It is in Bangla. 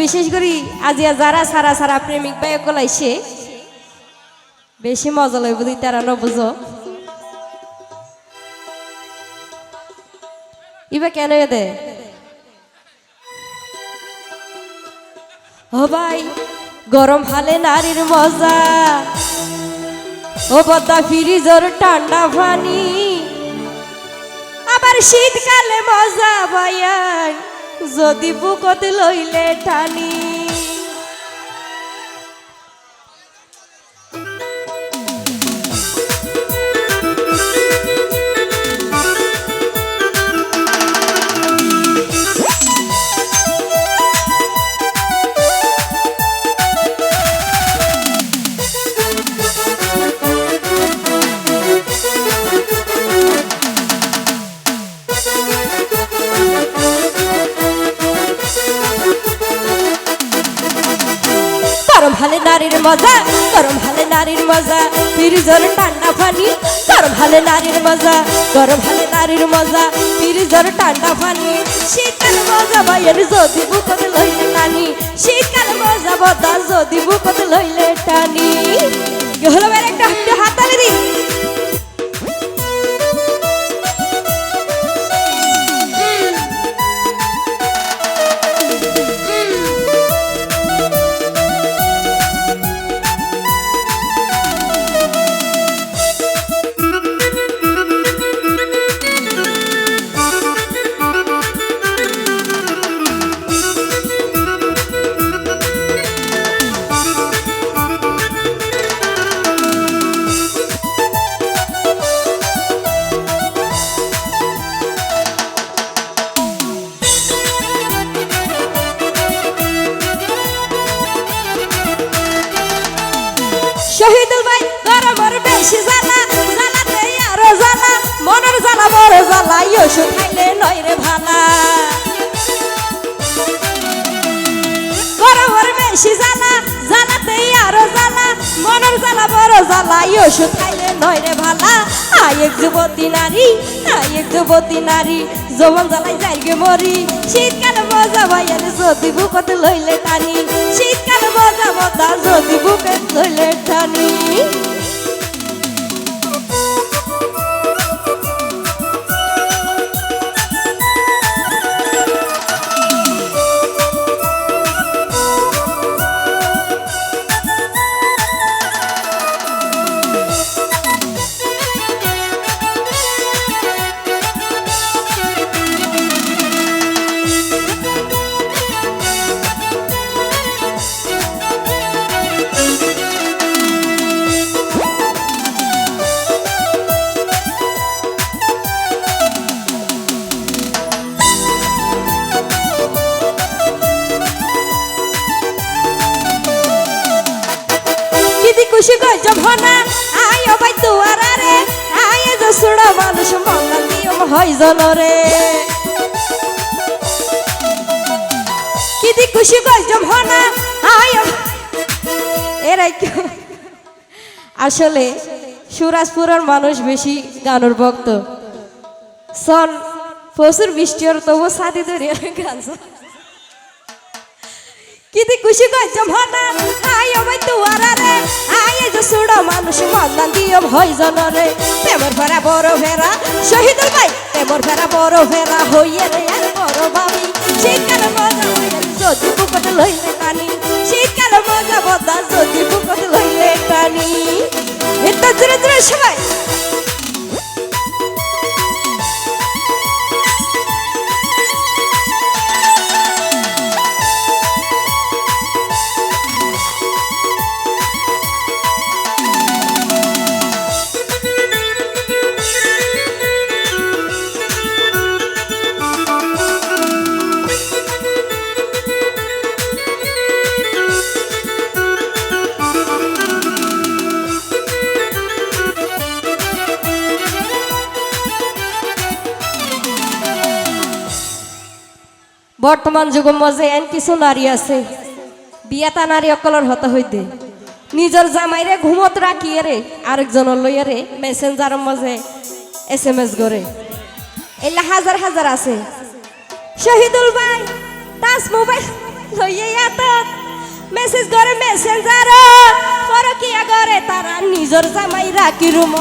বিশেষ করে আজিয়া যারা সারা সারা প্রেমিক বাই কলাইছে, বেশি মজা লইব তুই তারা নবুঝো ইবা কেন দে? ও ভাই, গরম হালে নারীর মজা। ও বদ্দা ফ্রিজর ঠান্ডা পানি আবার শীতকালে মজা ভাইয়ান যদি বুকত লইলে টানি নারীর মজা, গরম হালে নারীর মজা। ফিরিজর ঠান্ডা পানি গরম হালে নারীর মজা। গরম হালে নারীর মজা ফিরিজর ঠান্ডা পানি শীতকাল মজা ভাইয়ের যদি বুকত লইলে টানি। শীতকাল মজা বদা যদি বুকত লইলে টানি। শহীদুল ভাই, গরমের বেশি জ্বালা, জ্বালাতে আরও জ্বালা, মনের জ্বালা, বড় জ্বালা ওষুধ খাইলে নয় রে ভালা। গরমের বেশি জ্বালা, জ্বালাতে আরও জ্বালা, মনের জ্বালা, বড় জ্বালা ওষুধ খাইলে নয় রে ভালা। আয় এক যুবতী নারী, আয় এক যুবতী নারী জবন জ্বালাই যাইগে মরি। শীতকালে মজা ভাইয়ার যদি বুকতে লইলে টানি। শীতকালে খুশি গজ ভনা? আয় ও ভাই রে। আয় যে মানুষ মঙ্গল নিয়ম হয় জনরে কিদি খুশি গজ ভনা? আয় এরাই কেউ আসলে সুরাজপুরের মানুষ বেশি গানের ভক্ত। সন প্রচুর বৃষ্টি ওর তবু সাথে ধরে গান কিদি খুশি গজ ভানা আয় আমায় তুয়ারা রে আয় যে সুড়ো মানুষ মন্দান দিও হয় জনরে তেমর ফেরা বড় ফেরা শহীদুল ভাই, তেমর ফেরা বড় ফেরা হইয়ে রে আর বড় ভাবি। শীতকাল মজা যদি বুকট লইলে টানি। শীতকাল মজা বদা যদি বুকট লইলে টানি। এটা জোরে জোরে সবাই। বর্তমান যুগের মাঝে এন কিছু নারী আছে, বিয়াতা নারী অকলর হতা হইতে। নিজের জামাইরে ঘুমত রাখিয়ে রে আরেকজনের লইয়া রে মেসেঞ্জারের মাঝে এস এম এস করে। এলা হাজার হাজার আছে। শহীদুল ভাই টাচ মোবাইল লইয়ে এত মেসেজ করে মেসেঞ্জার পরকিয়া করে তারা নিজর জামাই রাখি রুম